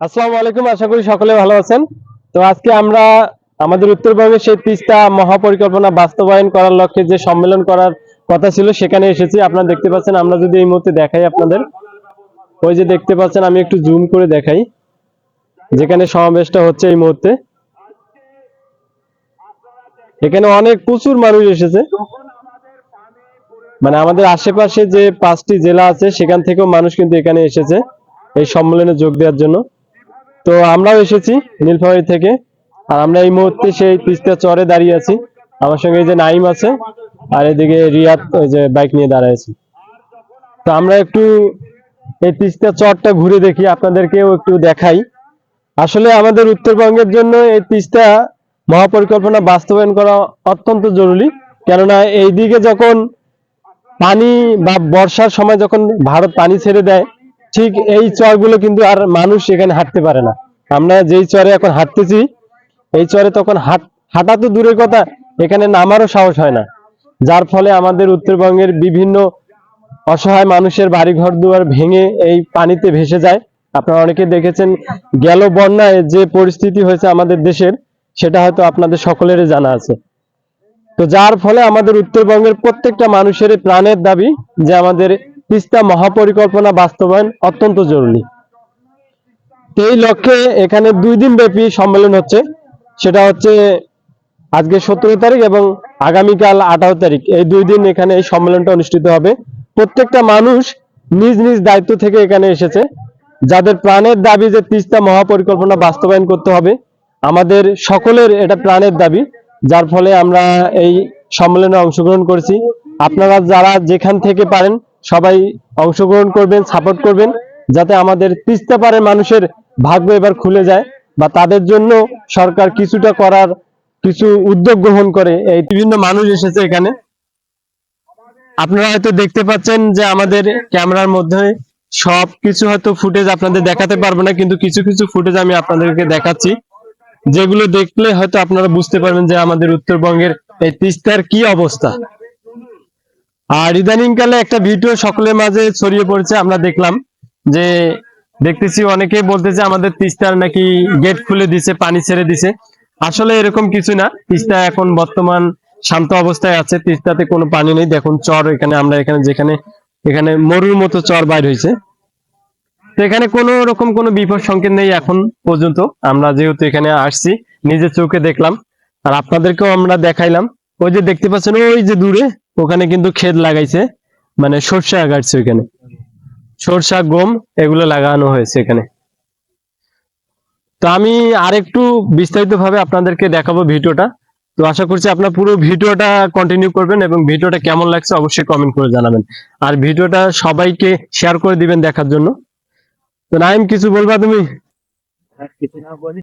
আসসালামু আলাইকুম, আশা করি সকলে ভালো আছেন। তো আজকে আমরা আমাদের উত্তরবঙ্গের সেই তিস্তা মহাপরিকল্পনা বাস্তবায়ন করার লক্ষ্যে যে সম্মেলন করার কথা ছিল, সেখানে এসেছি। আপনারা দেখতে পাচ্ছেন, আমরা যদি এই মুহূর্তে দেখাই আপনাদের। ওই যে দেখতে পাচ্ছেন, আমি একটু জুম করে দেখাই। যেখানে সমাবেশটা হচ্ছে এই মুহূর্তে। এখানে অনেক প্রচুর মানুষ এসেছে। মানে আমাদের আশেপাশে যে পাঁচটি জেলা আছে, সেখান থেকেও মানুষ কিন্তু এখানে এসেছে এই সম্মেলনে যোগ দেওয়ার জন্য। তো আমরাও এসেছি নীলফামারী থেকে। আর আমরা এই মুহূর্তে সেই তিস্তা চরে দাঁড়িয়ে আছি। আমার সঙ্গে এই যে নাইম আছে, আর এদিকে রিয়াদ ওই যে বাইক নিয়ে দাঁড়ায় আছে। তো আমরা একটু এই তিস্তা চরটা ঘুরে দেখি, আপনাদেরকেও একটু দেখাই। আসলে আমাদের উত্তরবঙ্গের জন্য এই তিস্তা মহাপরিকল্পনা বাস্তবায়ন করা অত্যন্ত জরুরি। কেননা এই দিকে যখন পানি বা বর্ষার সময় যখন ভারত পানি ছেড়ে দেয় ঠিক এই চরগুলো কিন্তু আর মানুষ এখানে হাঁটতে পারে না। আমরা যেই চরে এখন হাঁটতেছি, এই চরে তখন হাঁট তো দূরের কথা, এখানে নামারও সাহস হয় না। যার ফলে আমাদের উত্তরবঙ্গের বিভিন্ন অসহায় মানুষের বাড়িঘর দুয়ার ভেঙে এই পানিতে ভেসে যায়। আপনারা অনেকে দেখেছেন, গেল বন্যায় যে পরিস্থিতি হয়েছে আমাদের দেশের, সেটা হয়তো আপনাদের সকলেরই জানা আছে। তো যার ফলে আমাদের উত্তরবঙ্গের প্রত্যেকটা মানুষের প্রাণের দাবি যে আমাদের তিস্তা মহাপরিকল্পনা বাস্তবায়ন অত্যন্ত জরুরি। এই লক্ষ্যে এখানে দুই দিন ব্যাপী সম্মেলন হচ্ছে। সেটা হচ্ছে আজকে সতেরো তারিখ এবং আগামীকাল আঠারো তারিখ। এই দুই দিন এখানে এই সম্মেলনটা অনুষ্ঠিত হবে। প্রত্যেকটা মানুষ নিজ নিজ দায়িত্ব থেকে এখানে এসেছে। যাদের প্রাণের দাবি যে তিস্তা মহাপরিকল্পনা বাস্তবায়ন করতে হবে, আমাদের সকলের এটা প্রাণের দাবি, যার ফলে আমরা এই সম্মেলনে অংশগ্রহণ করেছি। আপনারা যারা যেখান থেকে পারেন সবাই অংশগ্রহণ করবেন সাপোর্ট করবেন, যাতে আমাদের তিস্তা পারে মানুষের ভাগ্য এবার খুলে যায় বা তাদের জন্য সরকার কিছুটা করার কিছু উদ্যোগ গ্রহণ করে। এই বিভিন্ন মানুষ এসেছে এখানে। আপনারা হয়তো দেখতে পাচ্ছেন যে আমাদের ক্যামেরার মধ্যে সব কিছু হয়তো ফুটেজ আপনাদের দেখাতে পারব না, কিন্তু কিছু কিছু ফুটেজ আমি আপনাদেরকে দেখাচ্ছি, যেগুলো দেখলে হয়তো আপনারা বুঝতে পারবেন যে আমাদের উত্তরবঙ্গের এই তিস্তার কি অবস্থা। আর ইদানিং কালে একটা ভিডিও সকলের মাঝে ছড়িয়ে পড়েছে, আমরা দেখলাম যে দেখতেছি অনেকেই বলতেছে আমাদের তিস্তার নাকি গেট খুলে দিছে, পানি ছেড়ে দিছে। আসলে এরকম কিছু না, তিস্তা এখন বর্তমান শান্ত অবস্থায় আছে, তিস্তাতে কোনো পানি নেই। দেখুন চর এখানে, আমরা এখানে যেখানে, এখানে মরুর মতো চর বাইর হয়েছে। তো এখানে কোনো রকম কোনো বিপদ সংকেত নেই এখন পর্যন্ত। আমরা যেহেতু এখানে আসছি, নিজের চোখে দেখলাম। আর আপনাদেরকেও আমরা দেখাইলাম। ওই যে দেখতে পাচ্ছেন, ওই যে দূরে, ওখানে কিন্তু ক্ষেত লাগাইছে। মানে সর্ষে আগাচ্ছে ওইখানে। সরষা, গম, এগুলো লাগানো হয়েছে এখানে। তো আমি আরেকটু বিস্তারিত ভাবে আপনাদেরকে দেখাবো ভিডিওটা। তো আশা করছি আপনার পুরো ভিডিওটা কন্টিনিউ করবেন এবং ভিডিওটা কেমন লাগছে অবশ্যই কমেন্ট করে জানাবেন। আর ভিডিওটা সবাইকে শেয়ার করে দিবেন দেখার জন্য। তো নাইম কিছু বলবা তুমি? বলি।